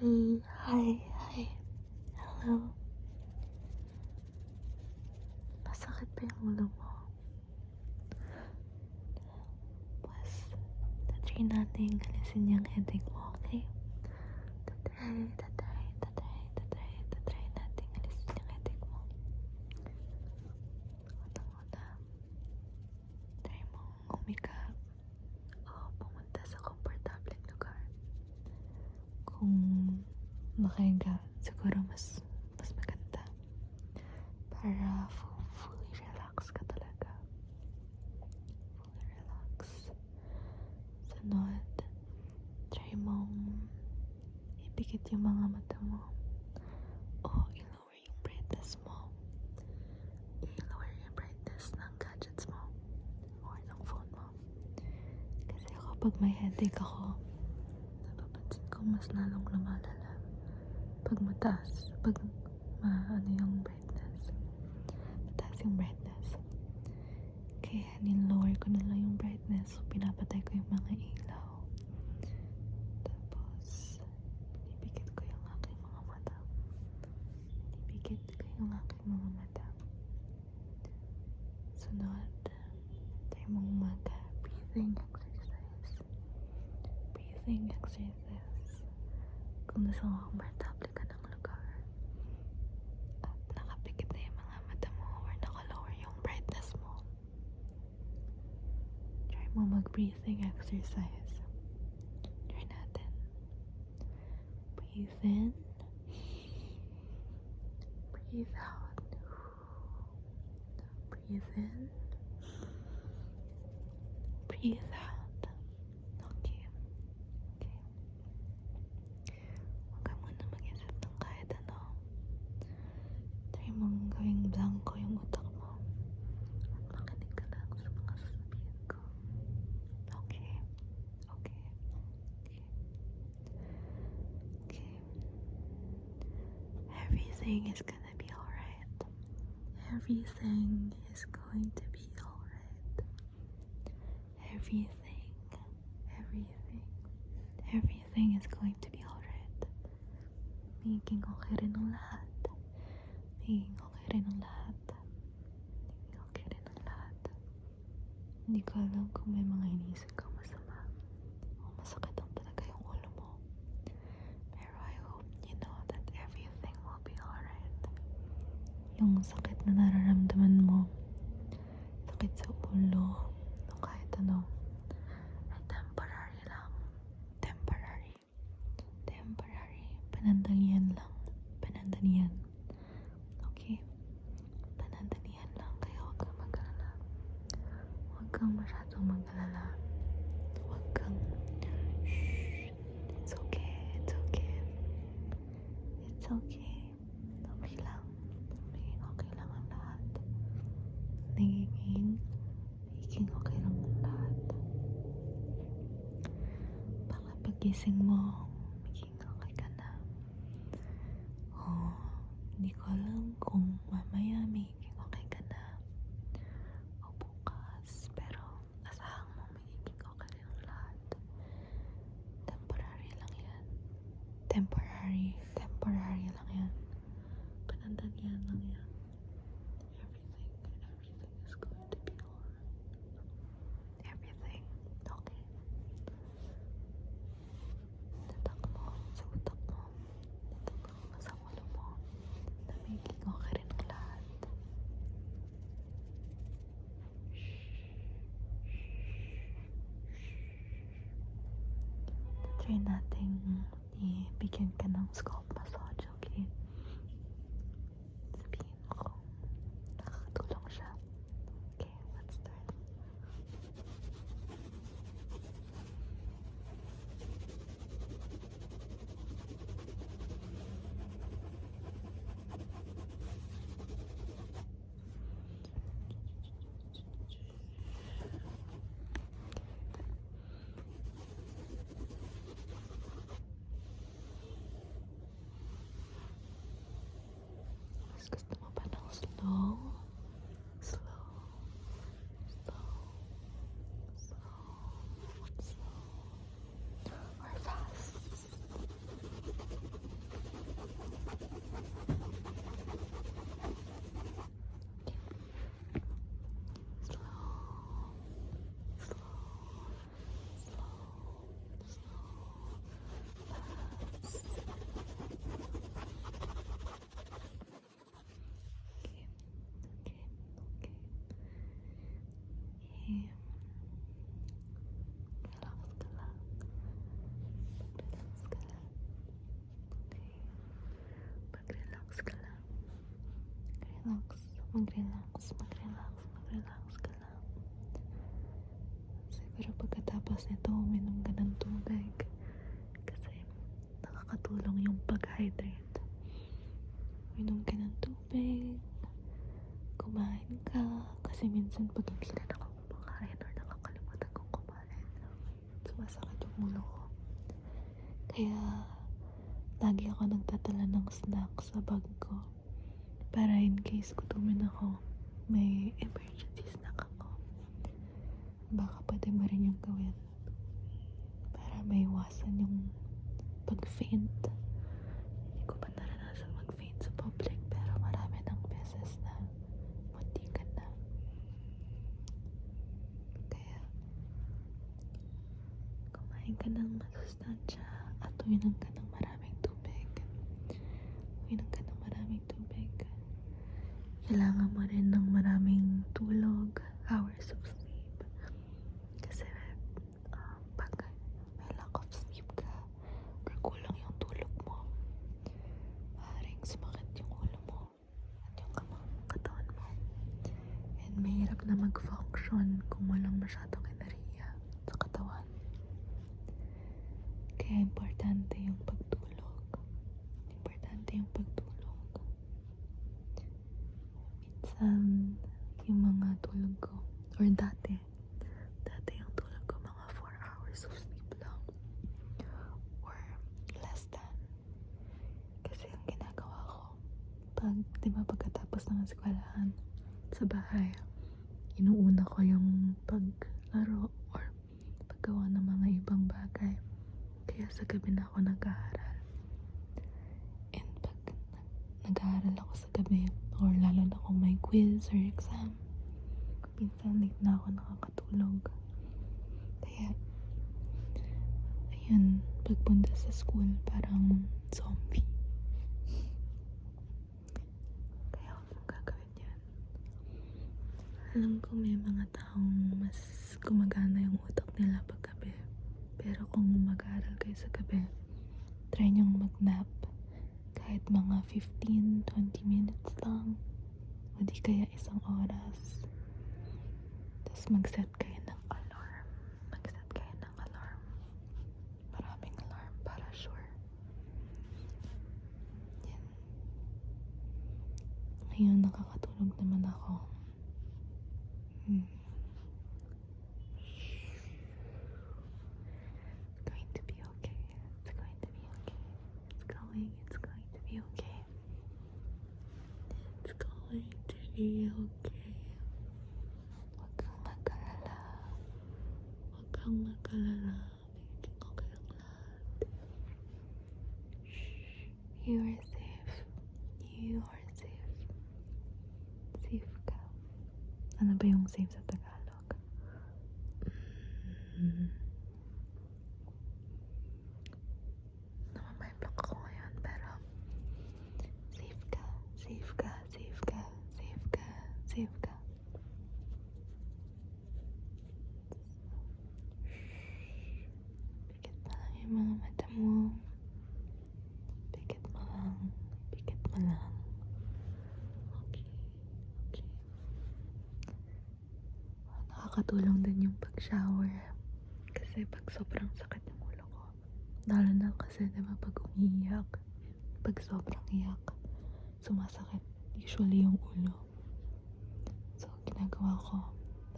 Hey, hi, hi. Hello. Masakit pa yung ulo mo. Pas, tatry natin alisin yung headache mo, okay? Tatry, tatry, tatry, tatry, tatry natin alisin yung headache mo. Unang-una, try mong umikap o pumunta sa komportableng lugar. Kung makahinga, siguro mas mas maganda. Para fu- fully relax ka talaga. Fully relax. Sunod, try mong ipikit yung mga mata mo. O i-lower yung brightness mo. I-lower yung brightness ng gadgets mo. Or ng phone mo. Kasi ako pag may headache ako, napapansin ko mas lalong lumalala. Pag mataas, pag ma ano yung brightness. Mataas yung brightness. Kaya nilower ko na lang yung brightness. Pinapatay ko yung mga ilaw. Mo mag-breathing exercise. Try natin. Breathe in. Breathe out. Breathe in. Breathe out. Okay. Okay. Huwag ka muna mag-isip ng kahit ano. Try mong gawing blanco yung utak mo. At makinig ka lang sa mga sasabihin ko. Okay. Okay. Okay. Okay. Everything is gonna be alright. Everything is going to be alright. Everything, everything, everything is going to be alright. Magiging okay rin lahat. Magiging okay rin lahat. Magiging okay rin lahat. Hindi ko alam kung may mga iniisip Yung sakit na nararamdaman mo, sakit sa ulo, o kahit ano, ay temporary lang. Temporary. Temporary. Panandalian lang. Panandalian. Okay? Panandalian lang. Kaya huwag kang mag-alala. Huwag kang masyadong mag-alala. Huwag kang... Shh. It's okay. It's okay. It's okay. Okay lang. Magiging okay lang ang lahat. Nagiging, nagiging okay lang ang lahat. Baka pagising mo, magiging okay ka na. O, hindi ko alam kung mamaya magiging okay ka na. O bukas, pero asahan mo magiging okay rin ang lahat. Temporary lang yan. Temporary, temporary lang yan. Panandalian lang yan. Everything, everything is going to be alright. Everything, okay. Tatak mo sa utak mo. Tatak mo sa ulo mo. Na magiging okay rin ang lahat. Try natin ibigyan ka ng scalp massage, okay? Sabihin mo kung nakakatulong siya. Okay, let's start. Mas mag-relax, mag-relax, mag-relax ka lang. Siguro pagkatapos nito, uminom ka ng tubig. Kasi nakakatulong yung pag-hydrate. Uminom ka ng tubig, kumain ka. Kasi minsan pag hindi na ako kumakain or nakakalimutan kong kumain, sumasakit yung ulo ko. Kaya, lagi ako nagtatala ng snack sa bag ko. Para in case gutumin ako, may emergency snack ako. Baka pwede mo rin yung gawin. Para maiwasan yung pag-faint. Hindi ko pa naranasan mag-faint sa public, pero marami ng beses na muntikan na. Kaya, kumain ka ng masustansya at uminom ka ng maraming tubig. Uminom ka ng maraming tubig. Kailangan mo rin ng maraming tulog, hours of sleep. Kasi um, pag may lack of sleep ka or kulang yung tulog mo, maaaring sumakit yung ulo mo at yung kamang katawan mo. And mahirap na mag-function kung walang masyadong enerhiya sa katawan. Kaya importante yung pagtulog. Importante yung pagtulog. Minsan, yung mga tulog ko, or dati, dati yung tulog ko mga 4 hours of sleep lang. Or less than. Kasi yung ginagawa ko, pag, di ba pagkatapos ng eskwelahan, sa bahay, inuuna ko yung paglaro or paggawa ng mga ibang bagay. Kaya sa gabi na ako nag-aaral. And pag nag-aaral ako sa gabi, or lalo na kung may quiz or exam, minsan late na ako nakakatulog. Kaya, ayun, pagpunta sa school, parang zombie. Kaya huwag mong gagawin yan. Alam ko may mga taong mas gumagana yung utak nila paggabi. Pero kung mag-aaral kayo sa gabi, try niyong mag-nap kahit mga 15-20 minutes lang. O di kaya isang oras. Tapos mag-set kayo ng alarm. Mag-set kayo ng alarm. Maraming alarm para sure. Yan. Ngayon nakakatulog naman ako. Hmm. Kang mag-alala. Magiging okay ang lahat. You are safe. You are safe. Safe ka. Ano ba yung safe sa Tagalog? Mm. Namamay block safe ka, safe ka, safe ka, safe ka, safe ka. Pag-shower. Kasi pag sobrang sakit yung ulo ko. Lalo na kasi diba pag umiiyak, pag sobrang iyak, sumasakit usually yung ulo. So, ginagawa ko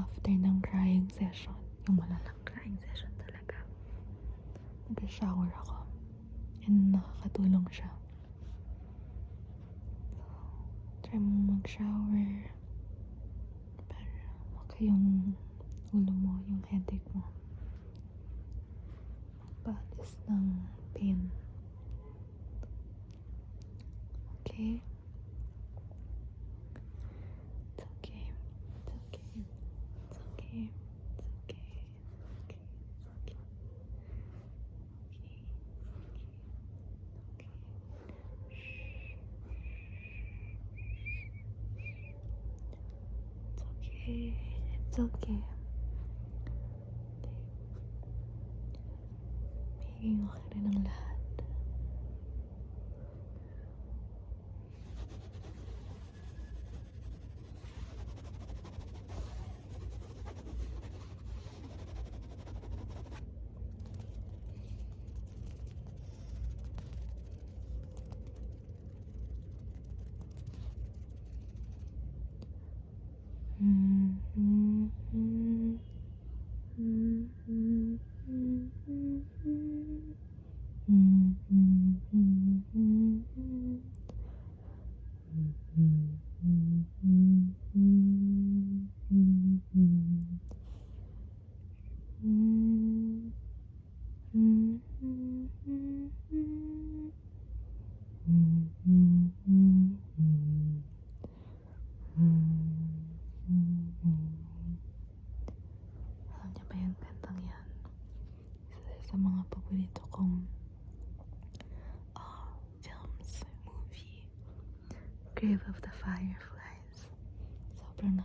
after ng crying session, yung malalang crying session talaga, nag-shower ako. And nakakatulong siya. So, try mo mag-shower para okay yung headache mo. Paalis ng pain. Okay? It's okay. It's okay. It's okay. It's okay. Okay. Okay. Okay. Okay. Okay. Okay. It's okay rin sa mga paborito kong uh, films, movie, Grave of the Fireflies. Sobrang